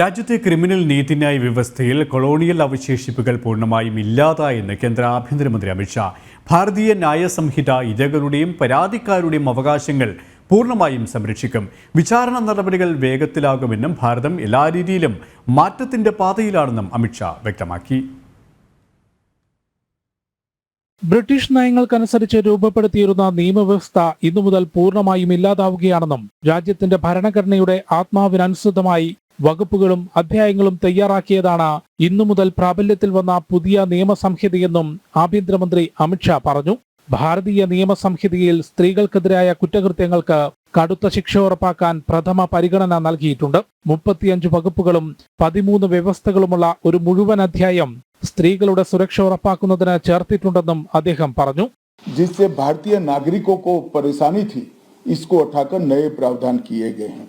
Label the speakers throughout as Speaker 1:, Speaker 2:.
Speaker 1: രാജ്യത്തെ ക്രിമിനൽ നീതിന്യായ വ്യവസ്ഥയിൽ കൊളോണിയൽ അവശേഷിപ്പുകൾ പൂർണമായും ഇല്ലാതായെന്ന് കേന്ദ്ര ആഭ്യന്തരമന്ത്രി അമിത്ഷാ ഭാരതീയ ന്യായ സംഹിത ഇരകളുടെയും പരാതിക്കാരുടെയും അവകാശങ്ങൾ പൂർണമായും സംരക്ഷിക്കും. വിചാരണ നടപടികൾ വേഗത്തിലാകുമെന്നും ഭാരതം എല്ലാ രീതിയിലും മാറ്റത്തിന്റെ പാതയിലാണെന്നും അമിത്ഷാ വ്യക്തമാക്കി.
Speaker 2: ബ്രിട്ടീഷ് നയങ്ങൾക്കനുസരിച്ച് രൂപപ്പെടുത്തിയിരുന്ന നിയമവ്യവസ്ഥ ഇന്നു മുതൽ പൂർണമായും ഇല്ലാതാവുകയാണെന്നും രാജ്യത്തിന്റെ ഭരണഘടനയുടെ ആത്മാവിനനുസൃതമായി വകുപ്പുകളും അധ്യായങ്ങളും തയ്യാറാക്കിയതാണ് ഇന്നു മുതൽ പ്രാബല്യത്തിൽ വന്ന പുതിയ നിയമസംഹിതയെന്നും ആഭ്യന്തരമന്ത്രി അമിത്ഷാ പറഞ്ഞു ഭാരതീയ നിയമസംഹിതയിൽ സ്ത്രീകൾക്കെതിരായ കുറ്റകൃത്യങ്ങൾക്ക് കടുത്ത ശിക്ഷ ഉറപ്പാക്കാൻ പ്രഥമ പരിഗണന നൽകിയിട്ടുണ്ട് മുപ്പത്തിയഞ്ച് വകുപ്പുകളും പതിമൂന്ന് വ്യവസ്ഥകളുമുള്ള ഒരു മുഴുവൻ അധ്യായം സ്ത്രീകളുടെ സുരക്ഷ ഉറപ്പാക്കുന്നതിന് ചേർത്തിട്ടുണ്ടെന്നും അദ്ദേഹം പറഞ്ഞു
Speaker 3: जिससे भारतीय नागरिकों को परेशानी थी इसको उठाकर नए प्रावधान किए गए हैं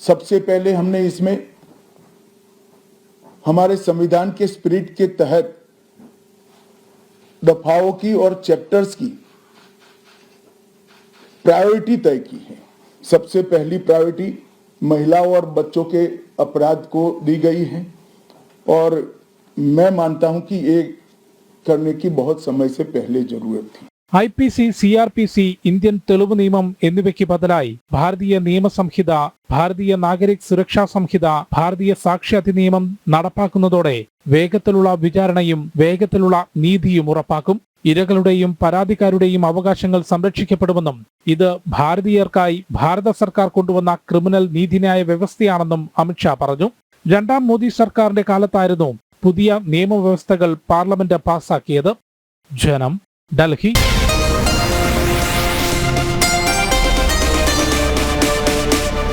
Speaker 3: सबसे पहले हमने इसमें हमारे संविधान के स्पिरिट के तहत दफाओं की और चैप्टर्स की प्रायोरिटी तय की है। सबसे पहली प्रायोरिटी महिलाओं और बच्चों के अपराध को दी गई है और मैं मानता हूँ कि ये करने की बहुत समय से पहले ज़रूरत थी।
Speaker 2: I P C C R P C Indian തെളിവ് നിയമം എന്നിവയ്ക്ക് ബദലായി ഭാരതീയ നിയമസംഹിത ഭാരതീയ നാഗരിക് സുരക്ഷാ സംഹിത ഭാരതീയ സാക്ഷി അധിനിയമം നടപ്പാക്കുന്നതോടെ വേഗത്തിലുള്ള വിചാരണയും വേഗത്തിലുള്ള നീതിയും ഉറപ്പാക്കും. ഇരകളുടെയും പരാതിക്കാരുടെയും അവകാശങ്ങൾ സംരക്ഷിക്കപ്പെടുമെന്നും ഇത് ഭാരതീയർക്കായി ഭാരത സർക്കാർ കൊണ്ടുവന്ന ക്രിമിനൽ നീതിന്യായ വ്യവസ്ഥയാണെന്നും അമിത്ഷാ പറഞ്ഞു. രണ്ടാം മോദി സർക്കാരിന്റെ കാലത്തായിരുന്നു പുതിയ നിയമവ്യവസ്ഥകൾ പാർലമെന്റ് പാസാക്കിയത്. ജനം डल की